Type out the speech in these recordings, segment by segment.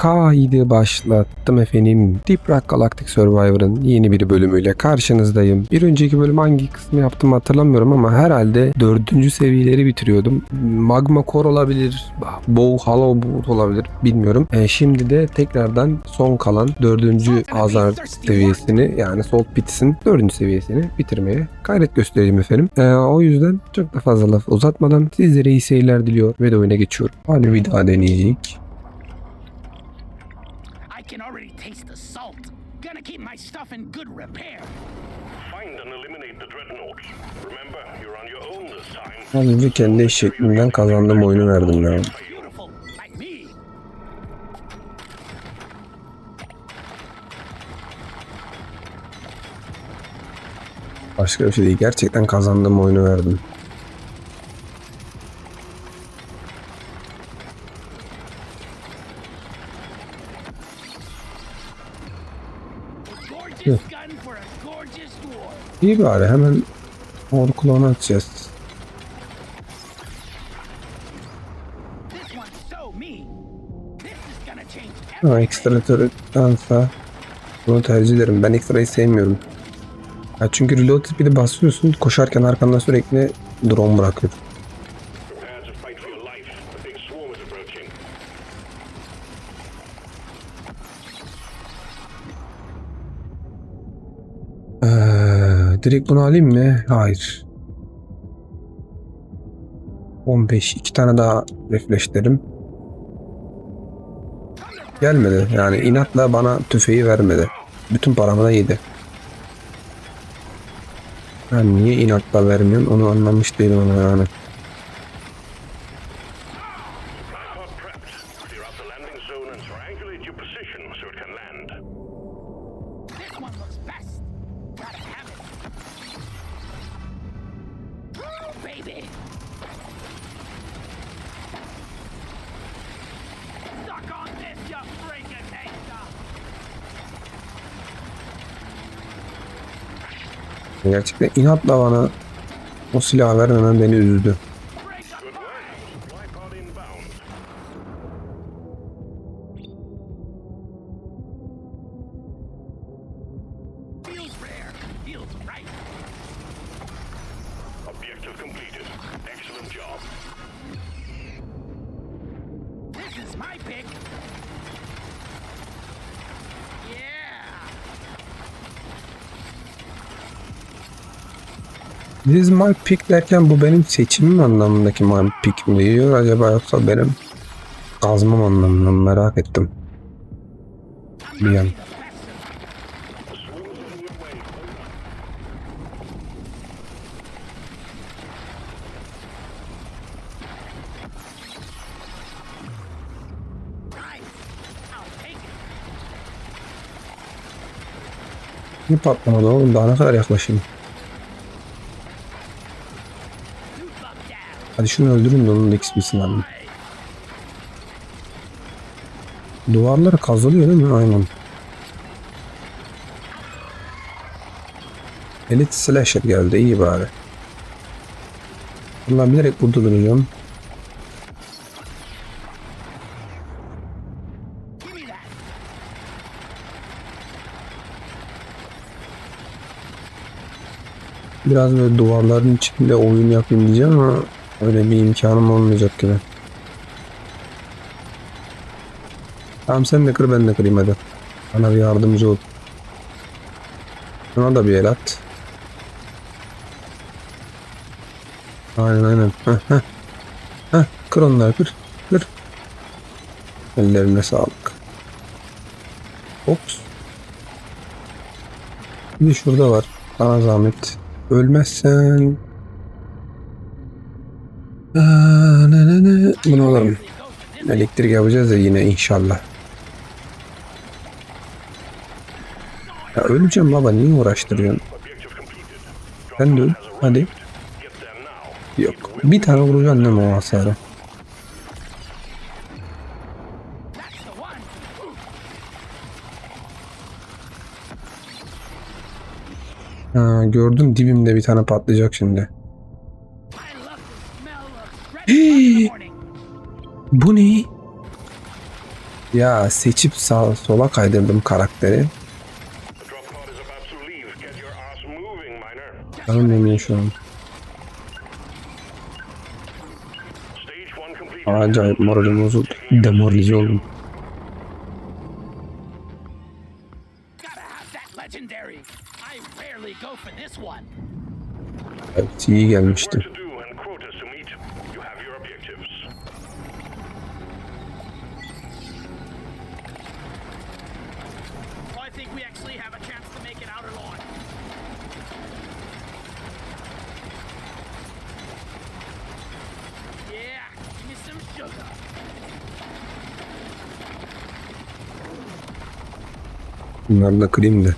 Kaydı başlattım efendim. Deep Rock Galactic Survivor'ın yeni bir bölümüyle karşınızdayım. Bir önceki bölüm hangi kısmı yaptım hatırlamıyorum ama herhalde dördüncü seviyeleri bitiriyordum. Magma Core olabilir, Bow Hollow Boot olabilir bilmiyorum. E, şimdi de tekrardan son kalan dördüncü Azar seviyesini yani Salt Pits'in dördüncü seviyesini bitirmeye gayret göstereyim efendim. E, o yüzden çok da fazla laf uzatmadan sizlere iyi seyirler diliyor ve de oyuna geçiyorum. Hadi bir daha deneyecek. İn good repair. Find and eliminate the dreadnoughts. Remember, you're on your own this time. Önce kendi eşekliğimden kazandığım oyunu verdim ya. Başka bir şey değil. Gerçekten kazandığım oyunu verdim. One's so me. This is gonna change Ha, everything. ekstratördansa bunu tercih ederim. Ben ekstrayı sevmiyorum. Ya çünkü reload speed'i basıyorsun koşarken arkandan sürekli drone bırakıyor. Ee, direkt bunu alayım mı? Hayır. 15. iki tane daha refleshlerim. Gelmedi. Yani inatla bana tüfeği vermedi. Bütün paramı da yedi. Ben niye inatla vermiyorum onu anlamış değilim ama yani. Gerçekten inatla bana o silahı vermemen beni üzdü. Break up. This is my pick derken bu benim seçimim anlamındaki my pick mi diyor acaba yoksa benim kazmam anlamında mı? merak ettim. Bir an. Ne patlamadı oğlum daha ne kadar yaklaşayım. Hadi şunu öldürün de onun XP'sini alayım. Duvarları kazılıyor değil mi? Aynen. Elite Slasher geldi iyi bari. Bunlar bilerek burada duracağım. Biraz böyle duvarların içinde oyun yapayım diyeceğim ama öyle bir imkanım olmayacak gibi. Tamam sen de kır ben de kırayım hadi. Bana bir yardımcı ol. Şuna da bir el at. Aynen aynen. Heh, heh. Heh, kır onları kır. Kır. Ellerine sağlık. Ops. Bir şurada var. Bana zahmet. Ölmezsen... Aa, ne ne ne. Bunu alırım. Elektrik yapacağız ya yine inşallah. Ya öleceğim baba niye uğraştırıyorsun? Sen de öl. Hadi. Yok. Bir tane vuracaksın değil mi. Ha, gördüm dibimde bir tane patlayacak şimdi. Bu ne? Ya seçip sağ sola kaydırdım karakteri. Canım yemiyor şu an. Acayip moralim bozuldu. Demoralize oldum. Evet iyi gelmişti. Bunları da kırayım.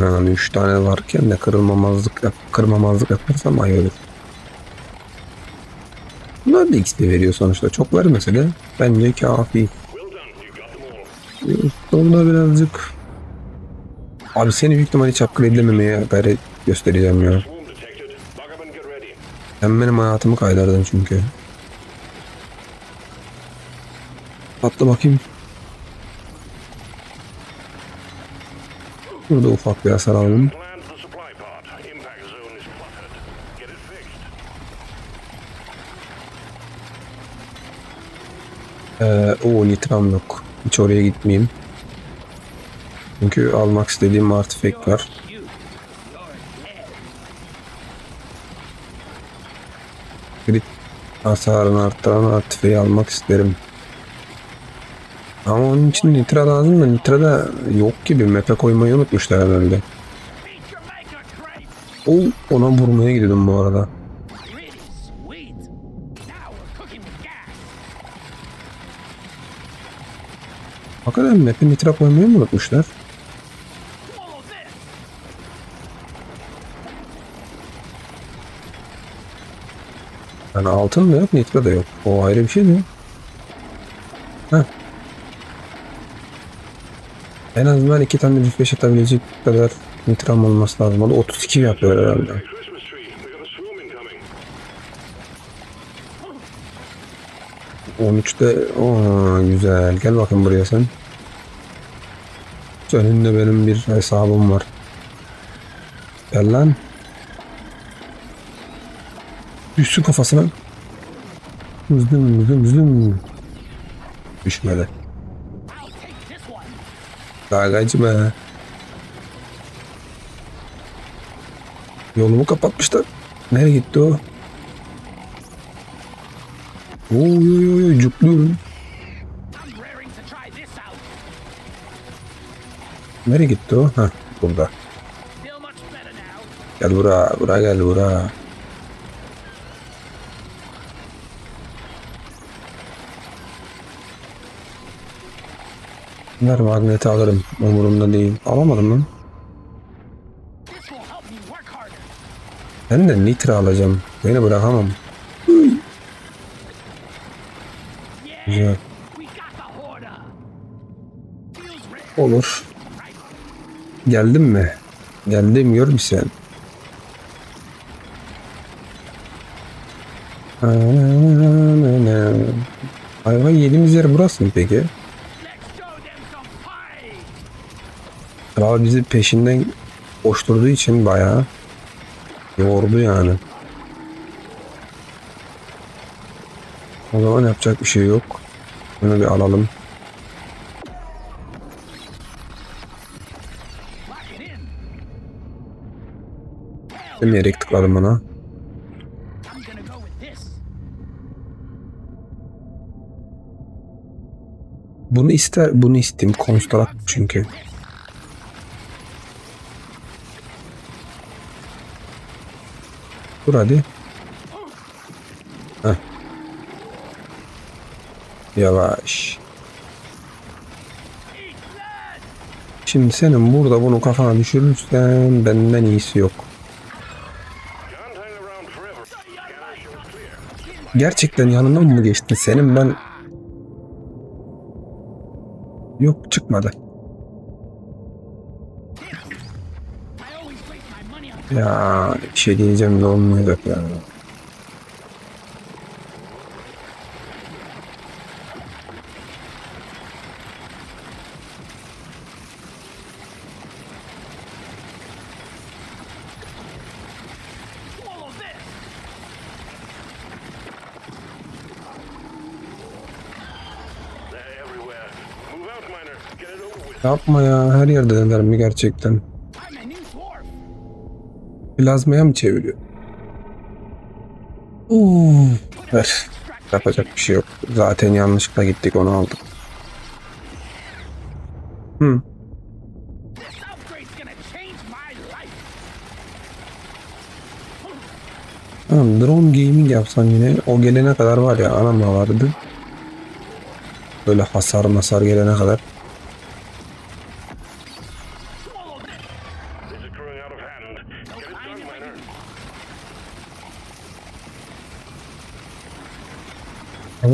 Yani üç tane varken de kırılmamazlık yap, kırmamazlık yaparsam ay olur. Bunlar da XP veriyor sonuçta. Çok vermese de bence kafi. Sonunda birazcık Abi seni büyük ihtimalle hiç upgrade edememeye gayret göstereceğim ya. Sen benim hayatımı kaydırdın çünkü. Atla bakayım. Burada ufak bir hasar aldım. Ee, o nitram yok. Hiç oraya gitmeyeyim. Çünkü almak istediğim artifact var. Crit hasarını arttıran artifeyi almak isterim. Ama onun için nitra lazım da nitra da yok gibi. Map'e koymayı unutmuşlar herhalde. O ona vurmaya gidiyordum bu arada. Hakikaten map'e nitra koymayı mı unutmuşlar? Yani altın da yok, nitra da yok. O ayrı bir şey de. Heh. En azından iki tane refresh atabilecek kadar nitram olması lazım. O da 32 yapıyor herhalde. Christmas tree. We got a swarm incoming. 13'te o güzel. Gel bakın buraya sen. Önünde benim bir hesabım var. Gel lan. Düşsün kafasına. Hızdım hızdım hızdım. Düşmedi. I'll take this one. Daha kaçma. Yolumu kapatmışlar. Nereye gitti o? Oy oy oy out. Nereye gitti o? Heh burada. Gel bura, bura gel bura. Ver magneti alırım. Umurumda değil. Alamadım lan. Ben de nitra alacağım. Beni bırakamam. Güzel. Olur. Geldin mi? Geldim gör sen. Hayvan yediğimiz yer burası mı peki? Kral bizi peşinden koşturduğu için bayağı yordu yani. O zaman yapacak bir şey yok. Bunu bir alalım. Demeyerek tıkladım this. Bunu ister, bunu isteyeyim. Konstrat çünkü. Dur hadi. Heh. Yavaş. Şimdi senin burada bunu kafana düşürürsen benden iyisi yok. Gerçekten yanından mı geçtin senin ben... Yok çıkmadı. Ya bir şey diyeceğim de olmayacak ya. Yapma ya her yerde mi gerçekten? Plazmaya mı çeviriyor? Ver. Yapacak bir şey yok. Zaten yanlışlıkla gittik onu aldık. Life. Tamam, drone gaming yapsan yine o gelene kadar var ya anam vardı. Böyle hasar masar gelene kadar.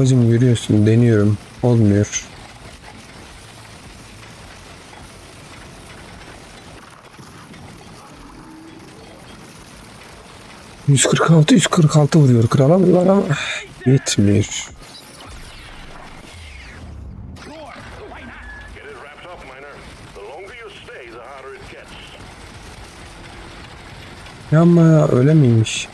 Babacım görüyorsun deniyorum. Olmuyor. ...146 146 vuruyor krala bunlar ama... ...yetmiyor. Sure. Why not? Get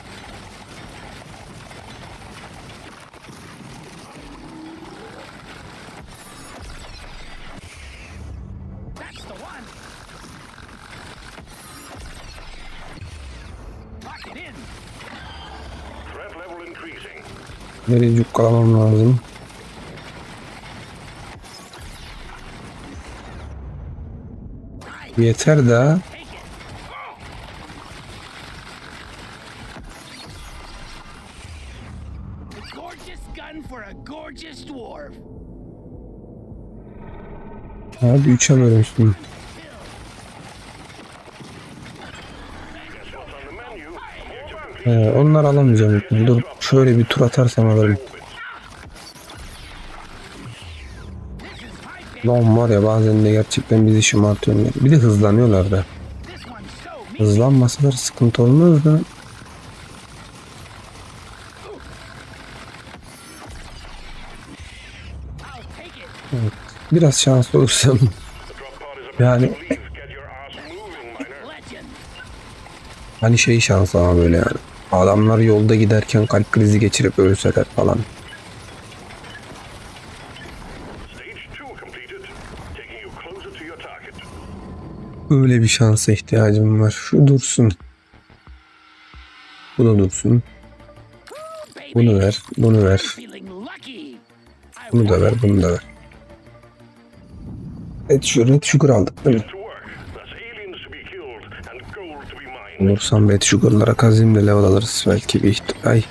Nereye yukkalamam lazım? Yeter de. Take it. A gorgeous gun for a gorgeous dwarf. Abi 3'e bölmüştüm. Ee, onları alamayacağım. Dur şöyle bir tur atarsam alırım. Lan var ya bazen de gerçekten bizi şımartıyorlar. Bir de hızlanıyorlar da. Hızlanmasalar sıkıntı olmaz da. İt. Biraz şanslı olursam. Yani hani şey şansı ama böyle yani. Adamlar yolda giderken kalp krizi geçirip ölseler falan. Stage 2 completed. Taking you closer to your target. Öyle bir şansa ihtiyacım var. Şu dursun. Bu da dursun. Bunu ver. Bunu ver. Bunu da ver. Bunu da ver. Red Sugar, Red Sugar aldık değil mi? Gold to be mined. Olursam Red Sugar'lara kazayım da level alırız. Belki bir. Ay,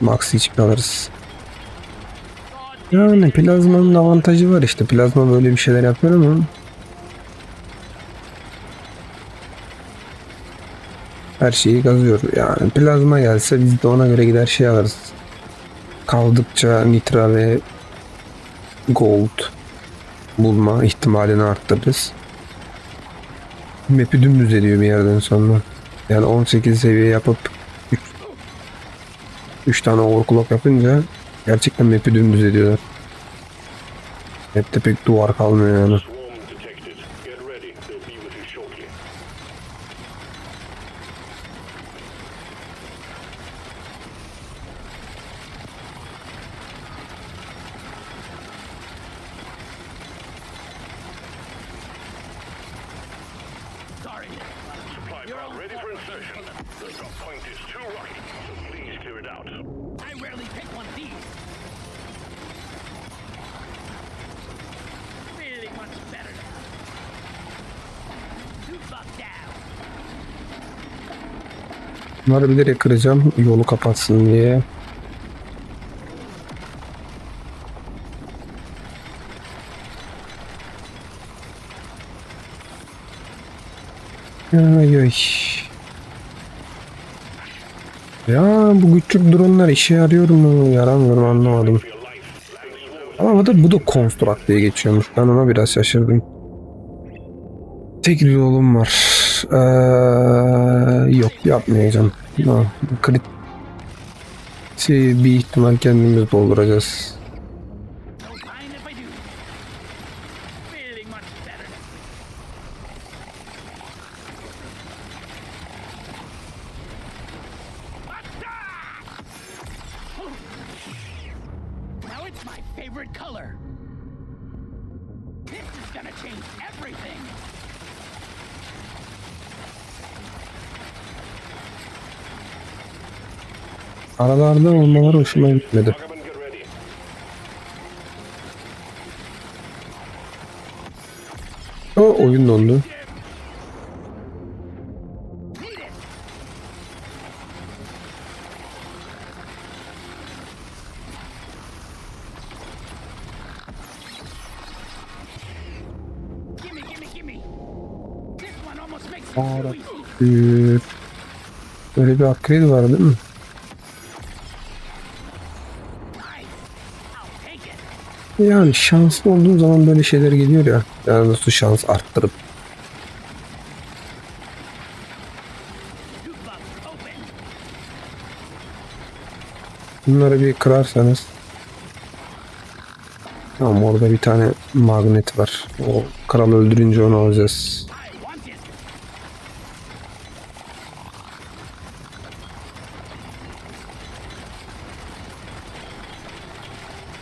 Max HP alırız. Yani plazmanın avantajı var işte. Plazma böyle bir şeyler yapıyor ama her şeyi kazıyor. Yani plazma gelse biz de ona göre gider şey alırız. Kaldıkça nitra ve gold bulma ihtimalini arttırırız. Map'i dümdüz ediyor bir yerden sonra. Yani 18 seviye yapıp 3 tane overclock yapınca gerçekten map'i dümdüz ediyorlar. Map'te pek duvar kalmıyor yani. Bunları bilerek kıracağım yolu kapatsın diye. Ay ay. Ya bu küçük dronlar işe yarıyor mu yaramıyor mu anlamadım. Ama bu da, bu da construct diye geçiyormuş. Ben ona biraz şaşırdım. Tek yolum var. Ee, yok yapmayacağım. Ha, Krit şey, bir ihtimal kendimiz dolduracağız. Favorite color. This is gonna change everything. Aralarda olmaları hoşuma gitmedi. O oyun dondu. Böyle bir upgrade var değil mi? Yani şanslı olduğun zaman böyle şeyler geliyor ya. Yani nasıl şans arttırıp. Bunları bir kırarsanız. Tamam orada bir tane magnet var. O kral öldürünce onu alacağız.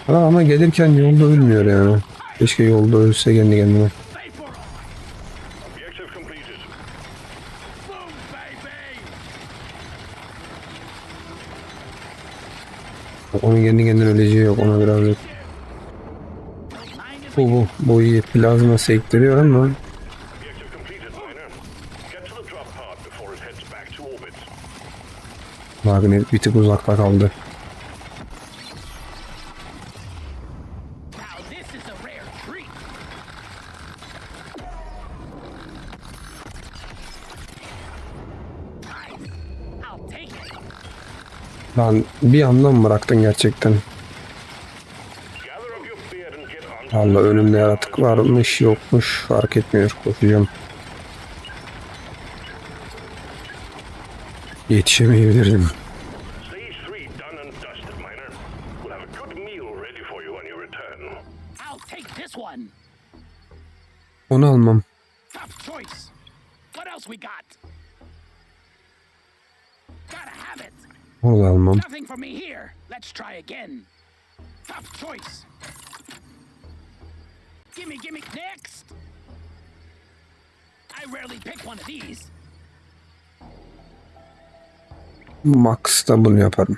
Ha, ama gelirken yolda ölmüyor yani. Keşke yolda ölse kendi kendine. Onun kendi kendine öleceği yok ona birazcık. Bu bu. Bu iyi. Plazma sektiriyor ama magnet bir tık uzakta kaldı. Lan bir yandan mı bıraktın gerçekten? Valla önümde yaratık varmış yokmuş fark etmiyor koşacağım. Yetişemeyebilirim. Stage 3 Onu da almam. Nothing for me here. Let's try again. Tough choice. Gimme, gimme, next. I rarely pick one of these. Max'ta bunu yaparım.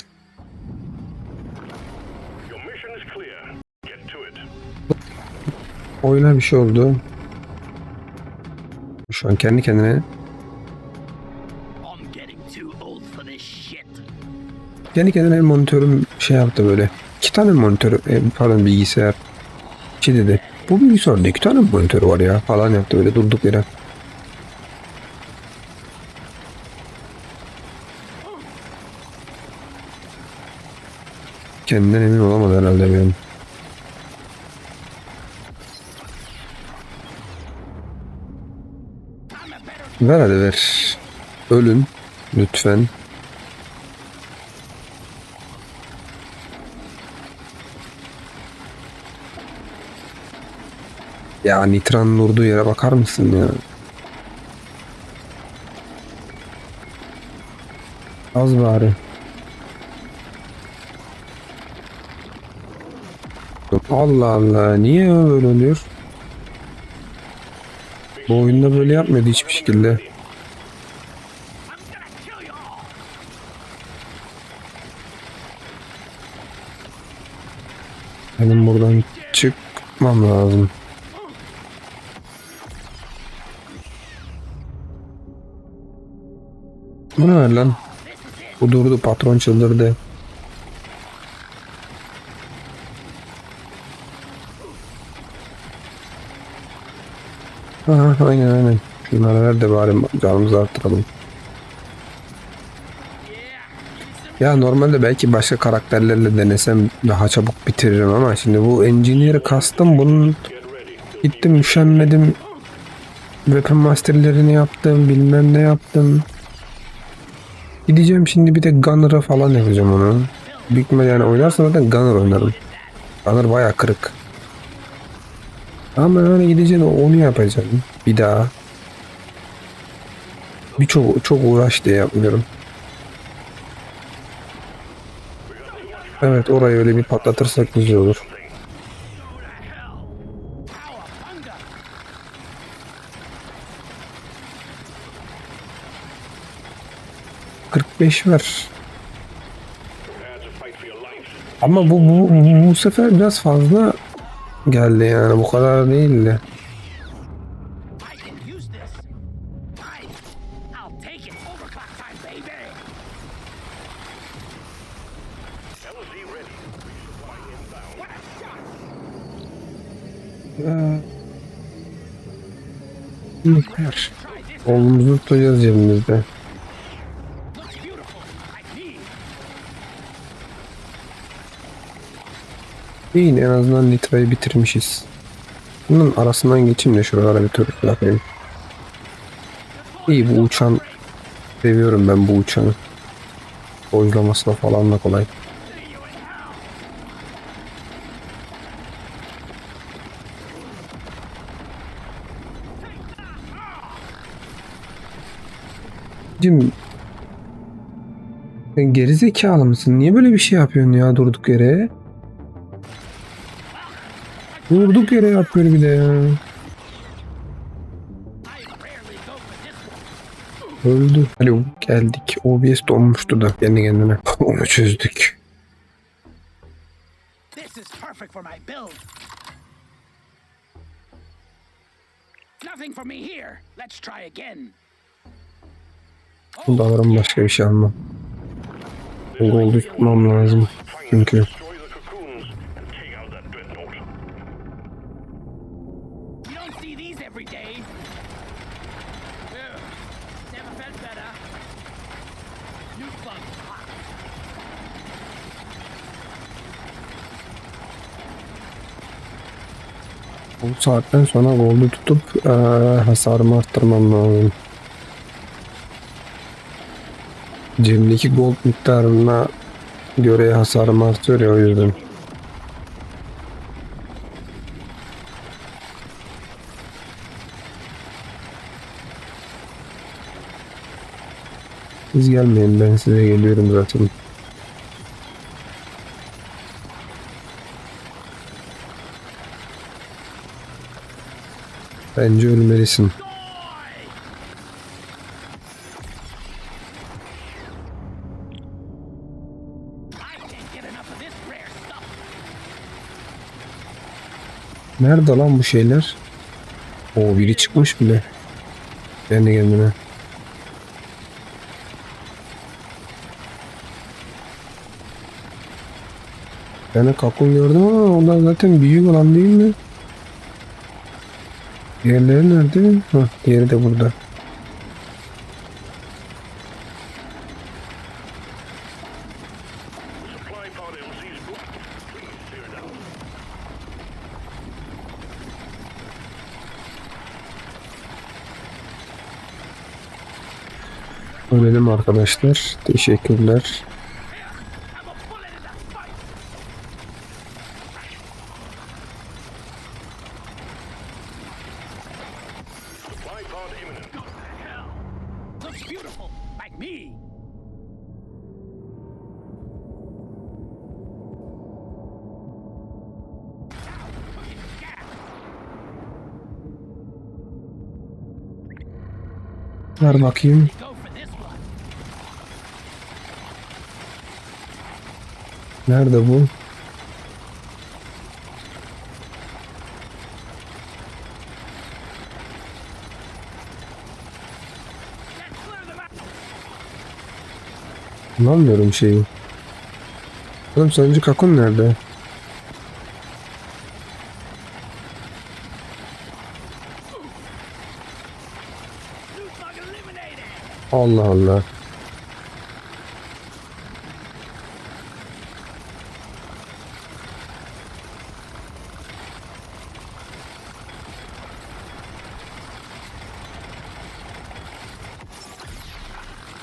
Your mission is clear. Get to it. Oyuna bir şey oldu. Şu an kendi kendine kendi kendine monitörüm şey yaptı böyle. İki tane monitör, e, pardon bilgisayar. Şey dedi. Bu bilgisayarda iki tane monitör var ya falan yaptı böyle durduk yere. Kendinden emin olamadı herhalde benim. Ver hadi ver. Ölün. Lütfen. Ya Nitran'ın durduğu yere bakar mısın ya? Az bari. Allah Allah. Niye böyle oluyor? Bu oyunda böyle yapmıyordu hiçbir şekilde. Benim buradan çıkmam lazım. Bu ne lan? Bu durdu patron çıldırdı. Aha, aynen aynen. Şunları ver de bari canımızı arttıralım. Ya normalde belki başka karakterlerle denesem daha çabuk bitiririm ama şimdi bu engineer'ı kastım bunun gittim üşenmedim weapon masterlerini yaptım bilmem ne yaptım gideceğim şimdi bir de Gunner'a falan yapacağım onu. Büyük yani oynarsam zaten Gunner oynarım. Gunner baya kırık. Ama yani gideceğim onu yapacağım. Bir daha. Birçok çok uğraş diye yapmıyorum. Evet orayı öyle bir patlatırsak güzel olur. 45 var. Prepare to fight for your lives. Ama bu, bu, bu, sefer biraz fazla geldi yani bu kadar değildi. I can use this. Nice. İyi en azından litrayı bitirmişiz. Bunun arasından geçeyim de şuralara bir tur yapayım. İyi bu uçan seviyorum ben bu uçanı. Boylaması da falan da kolay. Cim sen geri zekalı mısın? Niye böyle bir şey yapıyorsun ya durduk yere? Durduk yere yapıyor bir de ya. Öldü. Alo geldik. OBS donmuştu da kendi kendine. Onu çözdük. This is perfect for my build. Nothing for me here. Let's try again. Bunu alırım başka bir şey almam. Gold'u tutmam lazım. Çünkü bu saatten sonra Gold'u tutup eee, hasarımı arttırmam lazım. Cebimdeki gold miktarına göre hasarım artıyor ya o yüzden. Siz gelmeyin ben size geliyorum zaten. Bence ölmelisin. I can't get enough of this rare stuff. Nerede lan bu şeyler? O biri çıkmış bile. Kendi kendine. Ben kakun gördüm ama onlar zaten büyük olan değil mi? Diğerleri nerede? Hah, diğeri de burada. Ölelim arkadaşlar. Teşekkürler. Ver bakayım. Nerede bu? Anlamıyorum şeyi. Oğlum sonuncu kakun nerede? Allah Allah.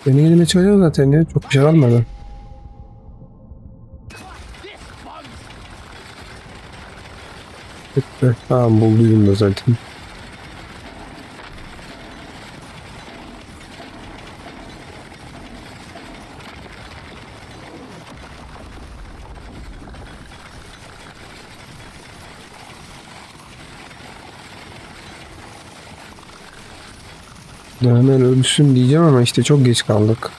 Beni elime çıkacak zaten ya. Çok bir şey almadı. This bugs. Bitti. Tamam bulduydum da zaten. Ya hemen ölsün diyeceğim ama işte çok geç kaldık.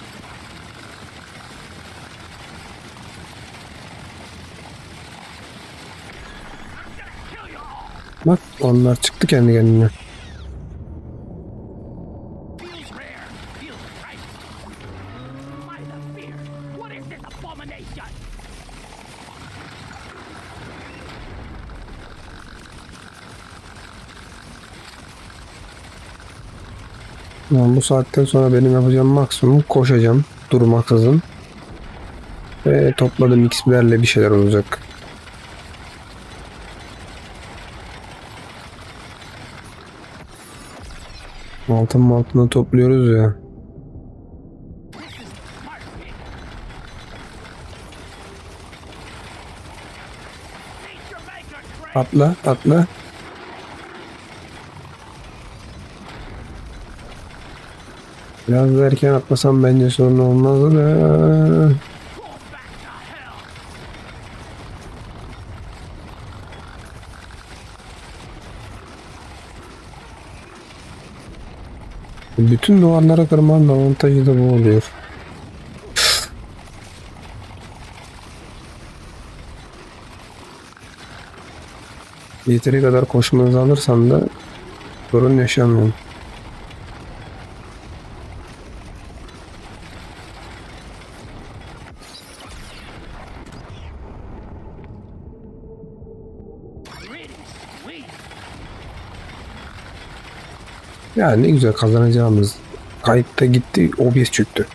Bak onlar çıktı kendi kendine. Yani bu saatten sonra benim yapacağım maksimum koşacağım durmaksızın. Ve topladığım XP'lerle bir şeyler olacak. Altın altını topluyoruz ya. Atla atla. Biraz erken atlasam bence sorun olmazdı da. Bütün duvarlara kırmanın avantajı da bu oluyor. Yeteri kadar koşmanızı alırsan da sorun yaşamıyorum. Ya ne güzel kazanacağımız. Kayıtta gitti, OBS çöktü.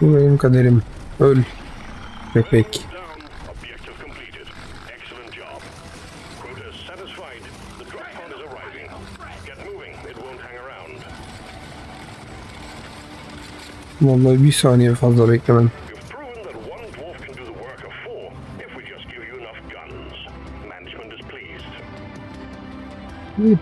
Bu benim kaderim. Öl. Around. Vallahi bir saniye fazla beklemem.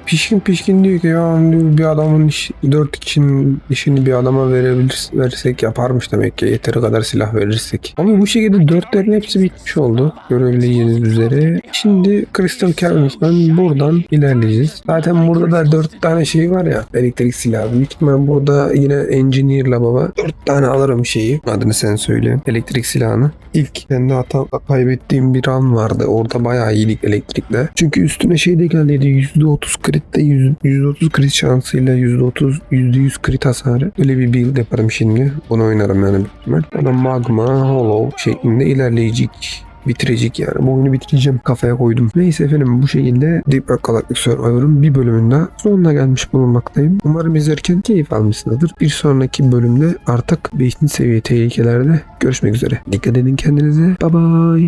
Pişkin pişkin diyor ki ya diyor, bir adamın iş, dört kişinin işini bir adama verebilir, versek yaparmış demek ki yeteri kadar silah verirsek. Ama bu şekilde dörtlerin hepsi bitmiş oldu görebileceğiniz üzere. Şimdi Crystal Caverns'dan buradan ilerleyeceğiz. Zaten burada da dört tane şey var ya elektrik silahı. Büyük ihtimal burada yine Engineer'la baba dört tane alırım şeyi. Adını sen söyle. Elektrik silahını. İlk kendi hata kaybettiğim bir an vardı. Orada bayağı iyiydik elektrikle. Çünkü üstüne şey de geldiydi. %30 kritte yüz- %30 crit şansıyla %30 %100 crit hasarı. Öyle bir build yaparım şimdi. Bunu oynarım yani büyük ihtimal. Ama magma, hollow şeklinde ilerleyecek bitirecek yani. Bu oyunu bitireceğim. Kafaya koydum. Neyse efendim bu şekilde Deep Rock Galactic Survivor'ın bir bölümünde sonuna gelmiş bulunmaktayım. Umarım izlerken keyif almışsınızdır. Bir sonraki bölümde artık 5. seviye tehlikelerde görüşmek üzere. Dikkat edin kendinize. Bye bye.